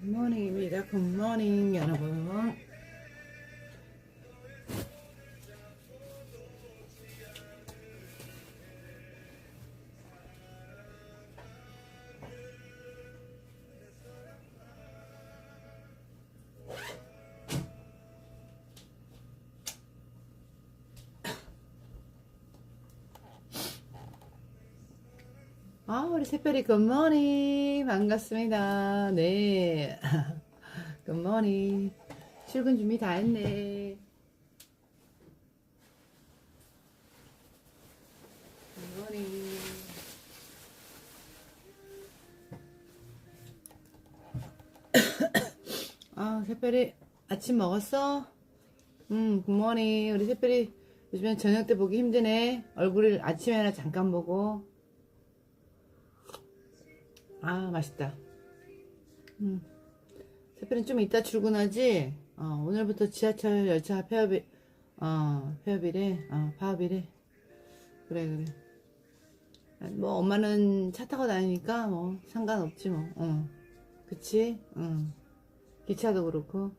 굿모닝입니다. 굿모닝 여러분. 우리 새별이 굿모닝. 반갑습니다. 네. 굿모닝. 출근 준비 다 했네. 굿모닝. 아, 새별이 아침 먹었어? 음, 굿모닝. 우리 새별이 요즘엔 저녁 때 보기 힘드네. 얼굴을 아침에나 잠깐 보고. 아 맛있다. 음. 새별은 좀 이따 출근하지? 어, 오늘부터 지하철 열차 폐업이 어 폐업이래? 어 파업이래? 그래 그래. 뭐 엄마는 차 타고 다니니까 뭐 상관없지 뭐. 어. 그치? 응 기차도 그렇고.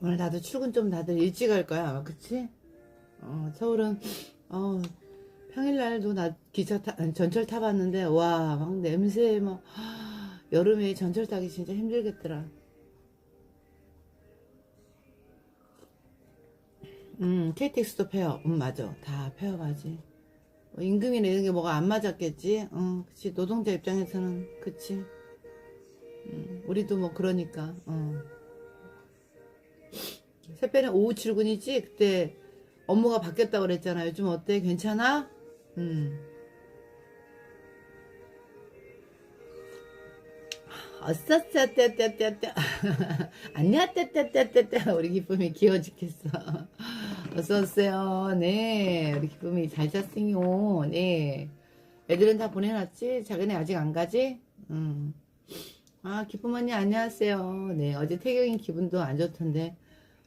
오늘 나도 출근 좀 다들 일찍 할 거야 그치? 어 서울은 어 평일날도 나 기차 타, 전철 타봤는데, 와, 막 냄새, 막, 하, 여름에 전철 타기 진짜 힘들겠더라. 음, KTX도 폐업. 음, 맞아. 다 폐업하지. 뭐 임금이나 이런 게 뭐가 안 맞았겠지? 어, 그치. 노동자 입장에서는, 그치. 음, 우리도 뭐 그러니까, 어. 새벽에 오후 출근이지? 그때 업무가 바뀌었다고 그랬잖아. 요즘 어때? 괜찮아? 음. 어싸싸 떼떼떼떼 안녕 떼떼떼떼떼 우리 기쁨이 귀여워 죽겠어. 어서오세요. 네 우리 기쁨이 잘 잤어요 네. 애들은 다 보내놨지? 자기네 아직 안 가지? 음. 아 기쁨 언니 안녕하세요. 네 어제 태경이 기분도 안 좋던데.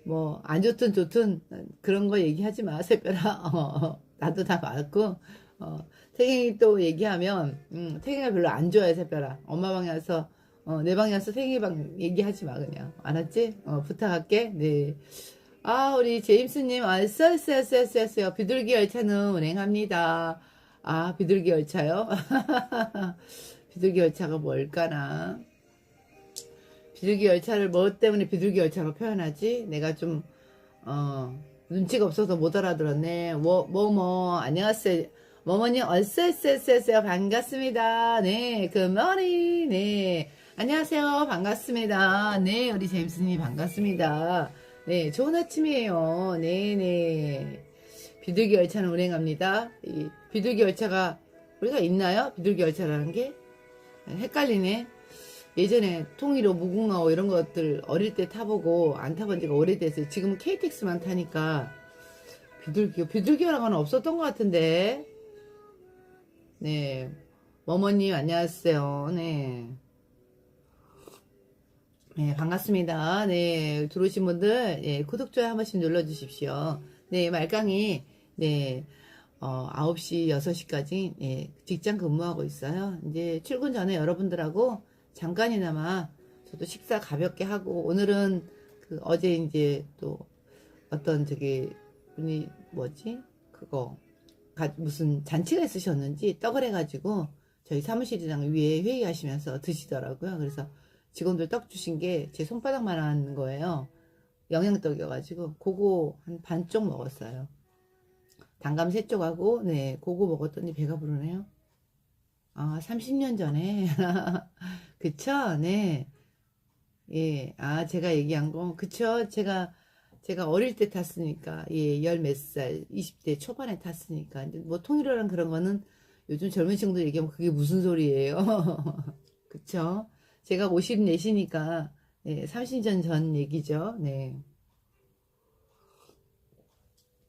뭐 안 좋든 좋든 그런 거 얘기하지 마 새별아. 어, 나도 다 봤고. 어, 태경이 또 얘기하면 음, 태경이가 별로 안 좋아해 새별아. 엄마 방에 와서 어, 내 방에 와서 태경이 방 얘기하지 마 그냥 알았지? 어, 부탁할게 네. 아 우리 제임스님 알싸싸싸싸요 비둘기 열차는 운행합니다 아 비둘기 열차요? 비둘기 열차가 뭘까나 비둘기 열차를 뭐 때문에 비둘기 열차로 표현하지? 내가 좀, 어, 눈치가 없어서 못 알아들었네. 뭐, 뭐, 뭐, 안녕하세요. 뭐뭐님, 얼쎄쎄쎄쎄 반갑습니다. 네, 굿모닝. 네. 안녕하세요. 반갑습니다. 네, 우리 제임스님 반갑습니다. 네, 좋은 아침이에요. 네네. 네. 비둘기 열차는 운행합니다. 이 비둘기 열차가 우리가 있나요? 비둘기 열차라는 게? 헷갈리네. 예전에 통일호 무궁화호 이런 것들 어릴 때 타보고 안 타본 지가 오래됐어요. 지금은 KTX만 타니까 비둘기요. 비둘기라고는 없었던 것 같은데. 네. 어머님 안녕하세요. 네. 네, 반갑습니다. 네, 들어오신 분들, 예, 구독, 좋아요 한 번씩 눌러주십시오. 네, 말강이, 네, 어, 9시, 6시까지, 예, 직장 근무하고 있어요. 이제 출근 전에 여러분들하고 잠깐이나마 저도 식사 가볍게 하고, 오늘은 그 어제 이제 또 어떤 저기, 분이 뭐지? 그거, 가- 무슨 잔치가 있으셨는지 떡을 해가지고 저희 사무실이랑 위에 회의하시면서 드시더라고요. 그래서 직원들 떡 주신 게 제 손바닥만 한 거예요. 영양떡이어가지고 그거 한 반쪽 먹었어요. 단감 세 쪽하고 네 그거 먹었더니 배가 부르네요. 아 30년 전에 그쵸? 네. 예, 아 제가 얘기한 거 그쵸? 제가 제가 어릴 때 탔으니까 예, 열 몇 살, 20대 초반에 탔으니까 뭐 통일어랑 그런 거는 요즘 젊은 친구들 얘기하면 그게 무슨 소리예요? 그쵸? 제가 54시니까 네, 30년 전 얘기죠. 네.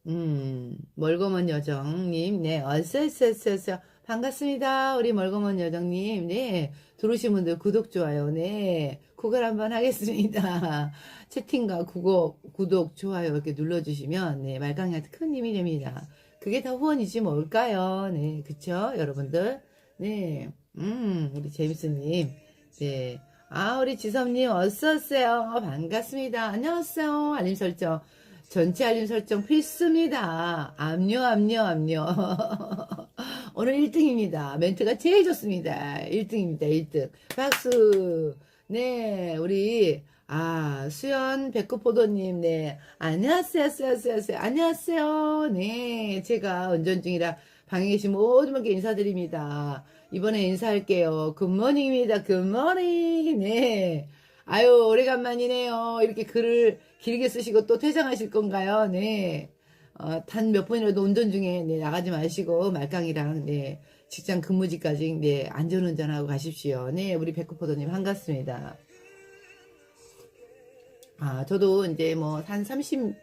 음, 멀거먼 여정님, 네, 어서어서어서 반갑습니다. 우리 멀거먼 여정님, 네, 들어오신 분들 구독, 좋아요, 네, 구글 한번 하겠습니다. 채팅과 구독, 구독, 좋아요 이렇게 눌러주시면, 네, 말강이한테 큰 힘이 됩니다. 그게 다 후원이지 뭘까요? 네, 그쵸, 여러분들? 네, 음, 우리 제임스님, 네. 아, 우리 지섭님, 어서오세요. 반갑습니다. 안녕하세요. 알림 설정. 전체 알림 설정 필수입니다. 압류, 압류, 압류. 오늘 1등입니다. 멘트가 제일 좋습니다. 1등입니다. 1등. 박수. 네, 우리, 아, 수연 백구포도님, 네. 안녕하세요, 수연. 안녕하세요. 네. 제가 운전 중이라 방에 계신 모든 분께 인사드립니다. 이번에 인사할게요. 굿모닝입니다. 굿모닝. 네. 아유, 오래간만이네요. 이렇게 글을 길게 쓰시고 또 퇴장하실 건가요? 네. 어, 단몇 번이라도 운전 중에 네, 나가지 마시고 말강이랑 네, 직장 근무지까지 네, 안전운전하고 가십시오. 네, 우리 백구포도님 반갑습니다. 아, 저도 이제 뭐 한 30,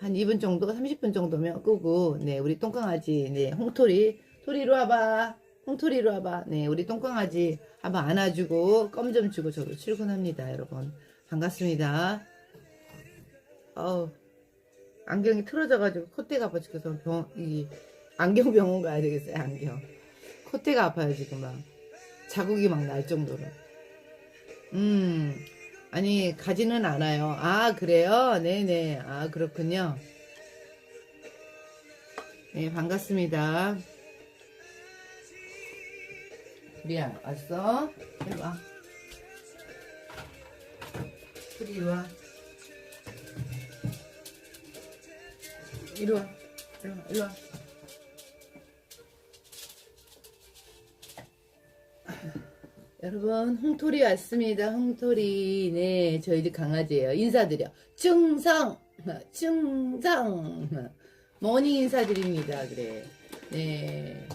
한 2분 정도, 30분 정도면 끄고, 네, 우리 똥강아지, 네, 홍토리, 토리로 와봐. 홍토리로 와봐. 네, 우리 똥강아지 한번 안아주고, 껌 좀 주고 저도 출근합니다, 여러분. 반갑습니다. 어우, 안경이 틀어져가지고 콧대가 아파 죽겠어. 병, 이, 안경 병원 가야 되겠어요, 안경. 콧대가 아파요, 지금 막. 자국이 막 날 정도로. 음, 아니, 가지는 않아요. 아, 그래요? 네네. 아, 그렇군요. 네, 반갑습니다. 우리야, 왔어? 이리 와. 이리 와. 이리 와. 이리 와. 이리 와. 여러분, 홍토리 왔습니다. 홍토리. 네, 저희 집 강아지예요. 인사드려. 충성! 충성! 모닝 인사드립니다. 그래. 네.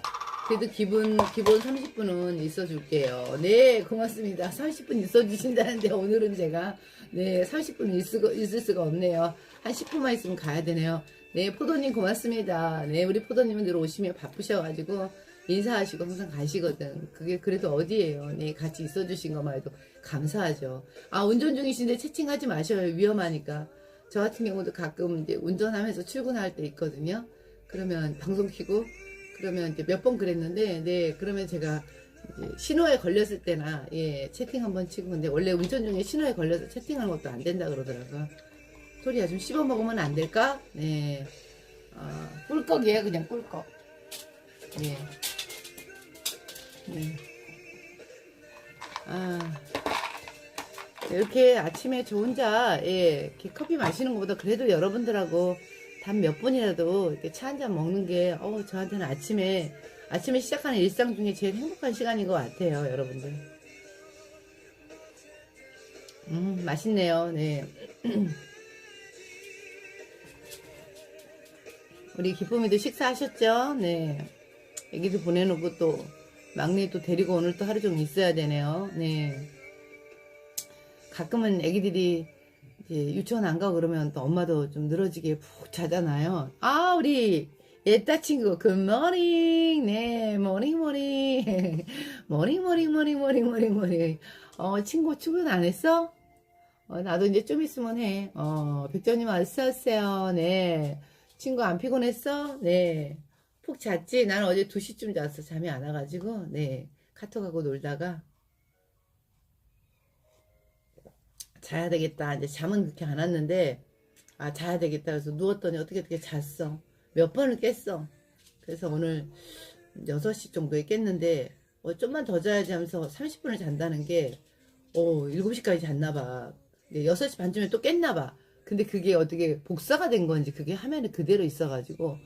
그래도 기분, 기본 30분은 있어 줄게요. 네, 고맙습니다. 30분 있어 주신다는데 오늘은 제가, 네, 30분 있을, 있을 수가 없네요. 한 10분만 있으면 가야 되네요. 네, 포도님 고맙습니다. 네, 우리 포도님은 늘 오시면 바쁘셔가지고, 인사하시고 항상 가시거든. 그게 그래도 어디예요. 네, 같이 있어주신 것만 해도 감사하죠. 아, 운전 중이신데 채팅하지 마셔요. 위험하니까. 저 같은 경우도 가끔 이제 운전하면서 출근할 때 있거든요. 그러면 방송 키고, 그러면 이제 몇 번 그랬는데, 네, 그러면 제가 신호에 걸렸을 때나, 예, 채팅 한번 치고, 근데 원래 운전 중에 신호에 걸려서 채팅하는 것도 안 된다 그러더라고요. 소리야, 좀 씹어 먹으면 안 될까? 네. 어, 꿀꺽이에요, 그냥 꿀꺽. 예. 네. 아, 이렇게 아침에 저 혼자, 예, 이렇게 커피 마시는 것보다 그래도 여러분들하고 단 몇 분이라도 이렇게 차 한 잔 먹는 게, 어, 저한테는 아침에, 아침에 시작하는 일상 중에 제일 행복한 시간인 것 같아요, 여러분들. 음, 맛있네요, 네. 우리 기쁨이도 식사하셨죠? 네. 애기도 보내놓고 또 막내도 데리고 오늘 또 하루 종일 있어야 되네요. 네. 가끔은 애기들이 이제 유치원 안 가고 그러면 또 엄마도 좀 늘어지게 푹 자잖아요. 아, 우리 옛따 친구, 굿모닝. 네, 모닝, 모닝. 모닝, 모닝, 모닝, 모닝, 모닝, 모닝. 어, 친구 출근 안 했어? 어, 나도 이제 좀 있으면 해. 어, 백정님 어서 오세요. 네. 친구 안 피곤했어? 네. 푹 잤지? 나는 어제 2시쯤 잤어. 잠이 안 와가지고. 네. 카톡하고 놀다가. 자야 되겠다. 이제 잠은 그렇게 안 왔는데, 아, 자야 되겠다. 그래서 누웠더니 어떻게 어떻게 잤어. 몇 번을 깼어. 그래서 오늘 6시 정도에 깼는데, 어, 좀만 더 자야지 하면서 30분을 잔다는 게, 어, 7시까지 잤나 봐. 6시 반쯤에 또 깼나 봐. 근데 그게 어떻게 복사가 된 건지 그게 화면에 그대로 있어가지고,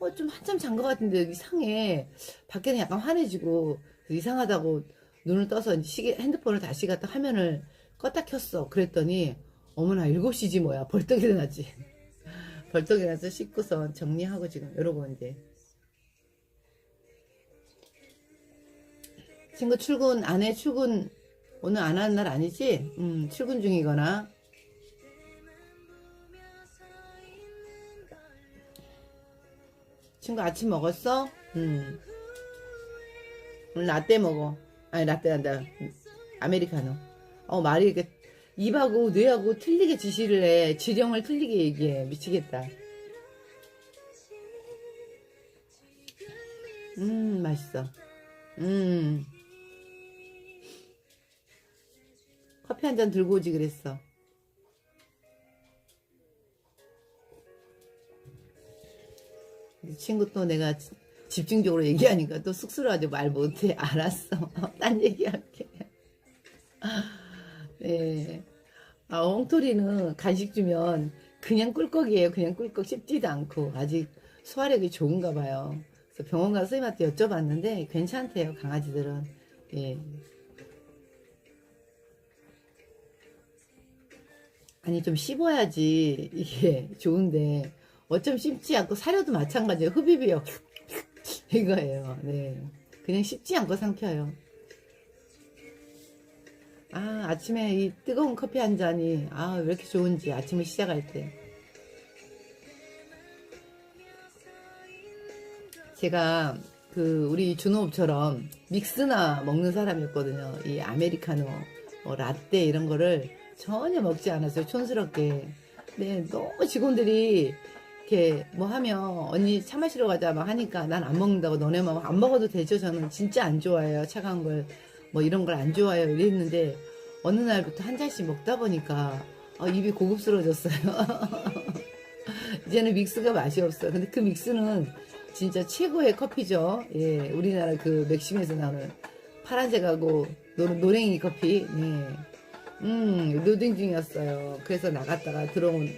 어, 좀 한참 잔 것 같은데 이상해. 밖에는 약간 환해지고, 이상하다고 눈을 떠서 시계, 핸드폰을 다시 갖다 화면을 껐다 켰어. 그랬더니, 어머나, 7시지 뭐야. 벌떡 일어났지. 벌떡 일어나서 씻고서 정리하고 지금 이러고 이제. 친구 출근, 안 해? 출근, 오늘 안 하는 날 아니지? 음, 출근 중이거나. 친구 아침 먹었어? 음. 오늘 라떼 먹어. 아니, 라떼 한다. 아메리카노. 어, 말이 이렇게 입하고 뇌하고 틀리게 지시를 해. 지령을 틀리게 얘기해. 미치겠다. 음, 맛있어. 음. 커피 한 잔 들고 오지 그랬어. 이 친구 또 내가 지- 집중적으로 얘기하니까 또 쑥스러워가지고 말 못해. 알았어. 딴 얘기할게. 네. 아, 엉토리는 간식 주면 그냥 꿀꺽이에요. 그냥 꿀꺽 씹지도 않고 아직 소화력이 좋은가 봐요. 그래서 병원 가서 선생님한테 여쭤봤는데 괜찮대요. 강아지들은. 예. 아니 좀 씹어야지 이게 좋은데 어쩜 씹지 않고 사료도 마찬가지예요. 흡입이요. 이거예요. 네. 그냥 씹지 않고 삼켜요. 아, 아침에 이 뜨거운 커피 한 잔이, 아, 왜 이렇게 좋은지, 아침을 시작할 때. 제가, 그, 우리 준호업처럼 믹스나 먹는 사람이었거든요. 이 아메리카노, 뭐, 라떼 이런 거를 전혀 먹지 않았어요. 촌스럽게. 근데 너무 직원들이, 이렇게 뭐 하면 언니 차 마시러 가자 막 하니까 난 안 먹는다고 너네만 안 먹어도 되죠 저는 진짜 안 좋아해요 차가운 걸 뭐 이런 걸 안 좋아해요 이랬는데 어느 날부터 한 잔씩 먹다 보니까 어, 입이 고급스러워졌어요 이제는 믹스가 맛이 없어요 근데 그 믹스는 진짜 최고의 커피죠 예 우리나라 그 맥심에서 나오는 파란색하고 노, 노랭이 커피 네. 음 노딩 중이었어요 그래서 나갔다가 들어온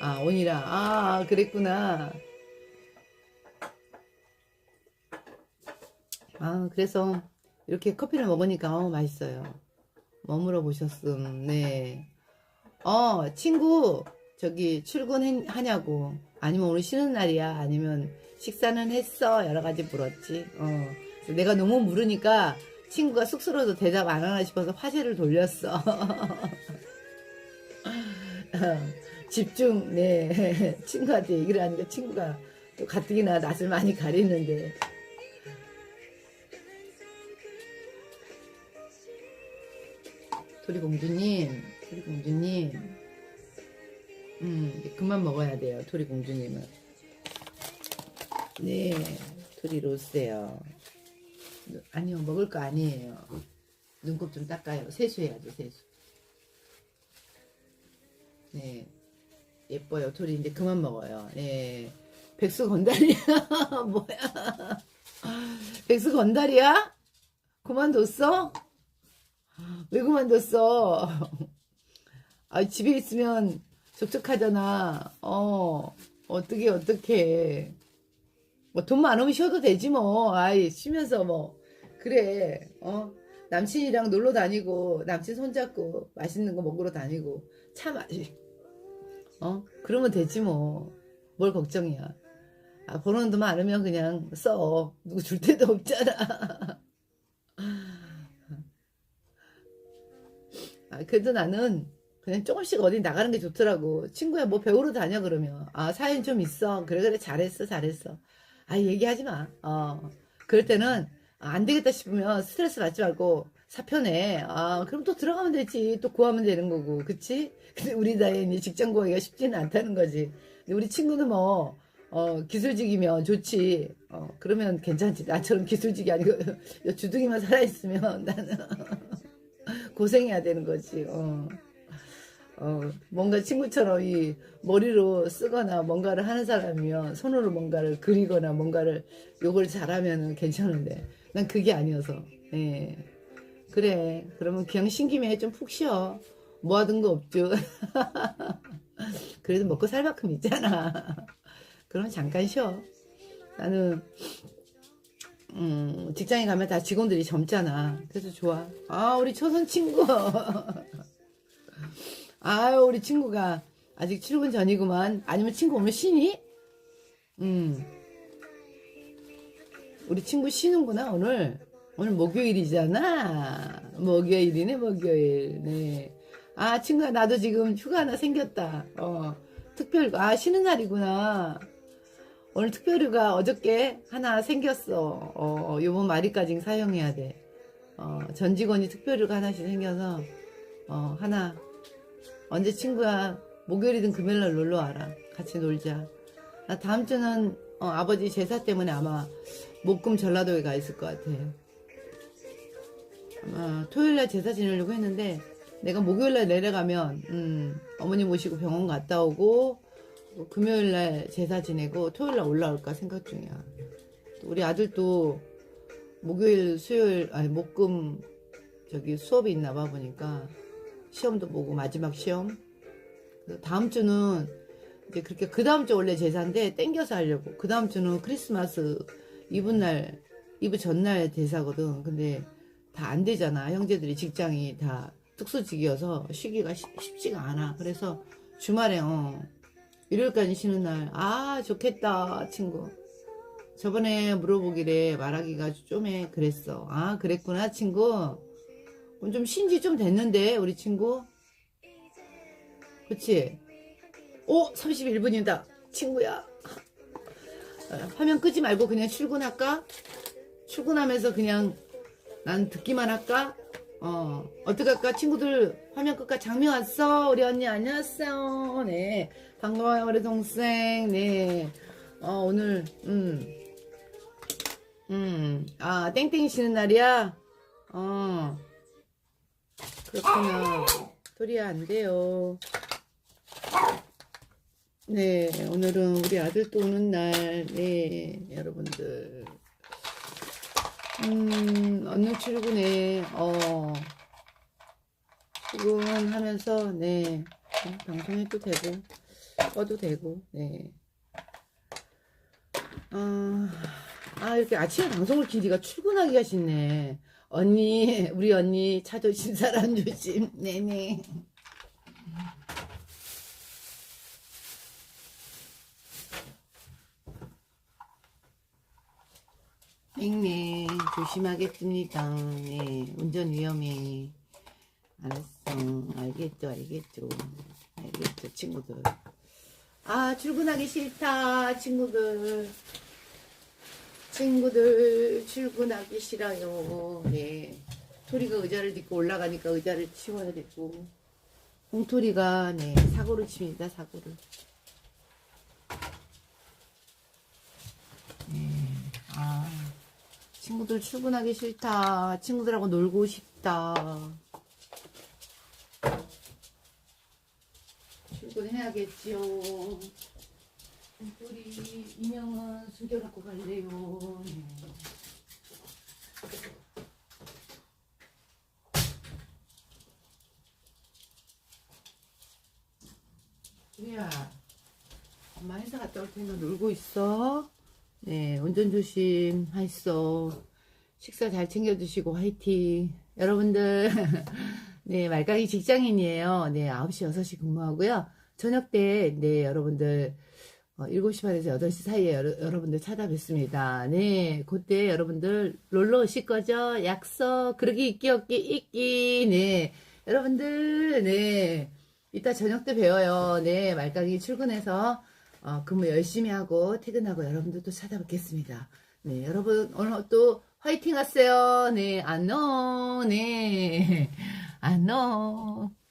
아, 온이라. 아, 그랬구나. 아, 그래서 이렇게 커피를 먹으니까 어, 맛있어요. 머물러 보셨음. 네. 어, 친구 저기 출근하냐고. 아니면 오늘 쉬는 날이야. 아니면 식사는 했어. 여러 가지 물었지. 어. 내가 너무 물으니까 친구가 쑥스러워서 대답 안 하나 싶어서 화제를 돌렸어. 집중, 네. 친구한테 얘기를 하니까 친구가 또 가뜩이나 낯을 많이 가리는데. 토리공주님, 토리공주님. 음, 그만 먹어야 돼요, 토리공주님은. 네, 토리로 오세요. 아니요, 먹을 거 아니에요. 눈곱 좀 닦아요. 세수해야죠, 세수. 네. 예뻐요. 토리 이제 그만 먹어요. 네. 백수 건달이야? 뭐야? 백수 건달이야? 그만뒀어? 왜 그만뒀어? 아, 집에 있으면 적적하잖아. 어, 어떻게, 어떻게. 뭐, 돈 많으면 쉬어도 되지, 뭐. 아이, 쉬면서 뭐. 그래, 어. 남친이랑 놀러 다니고, 남친 손잡고, 맛있는 거 먹으러 다니고, 차 마시, 어? 그러면 되지 뭐. 뭘 걱정이야. 아, 버는 돈 많으면 그냥 써. 누구 줄 데도 없잖아. 아, 그래도 나는 그냥 조금씩 어디 나가는 게 좋더라고. 친구야, 뭐 배우러 다녀, 그러면. 아, 사연 좀 있어. 그래, 그래, 잘했어, 잘했어. 아, 얘기하지 마. 어. 그럴 때는, 아, 안 되겠다 싶으면 스트레스 받지 말고, 사표내. 아, 그럼 또 들어가면 되지. 또 구하면 되는 거고. 그치? 근데 우리 나이에 직장 구하기가 쉽지는 않다는 거지. 우리 친구는 뭐, 어, 기술직이면 좋지. 어, 그러면 괜찮지. 나처럼 기술직이 아니고, 주둥이만 살아있으면 나는 고생해야 되는 거지. 어. 어, 뭔가 친구처럼 이 머리로 쓰거나 뭔가를 하는 사람이면 손으로 뭔가를 그리거나 뭔가를 요걸 잘하면 괜찮은데. 난 그게 아니어서. 예. 그래. 그러면 그냥 신김에 좀 푹 쉬어. 모아둔 거 없죠. 그래도 먹고 살 만큼 있잖아. 그럼 잠깐 쉬어. 나는 음, 직장에 가면 다 직원들이 젊잖아 그래서 좋아 아 우리 초선 친구 아유, 우리 친구가 아직 출근 전이구만. 아니면 친구 오늘 쉬니? 음. 우리 친구 쉬는구나, 오늘. 오늘 목요일이잖아. 목요일이네, 목요일. 네. 아, 친구야, 나도 지금 휴가 하나 생겼다. 어. 특별, 아, 쉬는 날이구나. 오늘 특별휴가 어저께 하나 생겼어. 어, 요번 말일까지 사용해야 돼. 어, 전 직원이 특별휴가 하나씩 생겨서, 어, 하나 언제 친구야 목요일이든 금요일날 놀러 와라 같이 놀자 나 다음 주는 어, 아버지 제사 때문에 아마 목금 전라도에 가 있을 것 같아 아마 토요일날 제사 지내려고 했는데 내가 목요일날 내려가면 음, 어머니 모시고 병원 갔다 오고 또 금요일 날 제사 지내고 토요일 날 올라올까 생각 중이야 우리 아들도 목요일 수요일 아니 목금 저기 수업이 있나 봐 보니까 시험도 보고 마지막 시험. 다음 주는 이제 그렇게 그 다음 주 원래 제사인데 땡겨서 하려고. 그 다음 주는 크리스마스 이브 날 이브 전날 대사거든. 근데 다 안 되잖아. 형제들이 직장이 다 특수직이어서 쉬기가 쉽, 쉽지가 않아. 그래서 주말에 어 일요일까지 쉬는 날 아 좋겠다 친구. 저번에 물어보길래 말하기가 좀에 그랬어. 아 그랬구나 친구. 좀 신지 좀 됐는데 우리 친구 그치? 오 31분이다 친구야 어, 화면 끄지 말고 그냥 출근할까? 출근하면서 그냥 난 듣기만 할까? 어 어떻게 할까? 친구들 화면 끌까? 장미 왔어 우리 언니 안녕하세요 네 반가워요 우리 동생 네 어, 오늘 음 음, 아, 땡땡이 쉬는 날이야? 어, 그렇구나. 소리야 안 돼요. 네, 오늘은 우리 아들 또 오는 날, 네, 여러분들. 음, 어느 출근에, 어, 출근하면서, 네, 어, 방송해도 되고, 꺼도 되고, 네. 아, 아, 이렇게 아침에 방송을 기리가 출근하기가 쉽네. 언니, 우리 언니 차 조심, 사람 조심. 네네. 네네, 조심하겠습니다. 네, 운전 위험해. 알았어. 알겠죠, 알겠죠. 알겠죠, 친구들. 아, 출근하기 싫다, 친구들. 친구들 출근하기 싫어요. 네. 토리가 의자를 딛고 올라가니까 의자를 치워야 되고 홍토리가 네 사고를 칩니다. 사고를. 네. 아 친구들 출근하기 싫다. 친구들하고 놀고 싶다. 출근해야겠지요. 우리 인형은 숨겨놓고 갈래요. 네. 우리야, 엄마 회사 갔다 올 테니까 놀고 있어. 네, 운전 조심 하있어. 식사 잘 챙겨 드시고 화이팅. 여러분들, 네, 말까기 직장인이에요. 네, 9시, 6시 근무하고요. 저녁 때, 네, 여러분들, 어, 7시 반에서 8시 사이에 여러, 분들 찾아뵙습니다. 네, 그때 여러분들 놀러 오실 거죠? 약속, 그러기 있기 없기 있기, 네. 여러분들, 네. 이따 저녁 때 뵈어요. 네, 말까기 출근해서 어, 근무 열심히 하고 퇴근하고 여러분들 또 찾아뵙겠습니다. 네, 여러분 오늘 또 화이팅 하세요. 네, 안녕. 네, 안녕.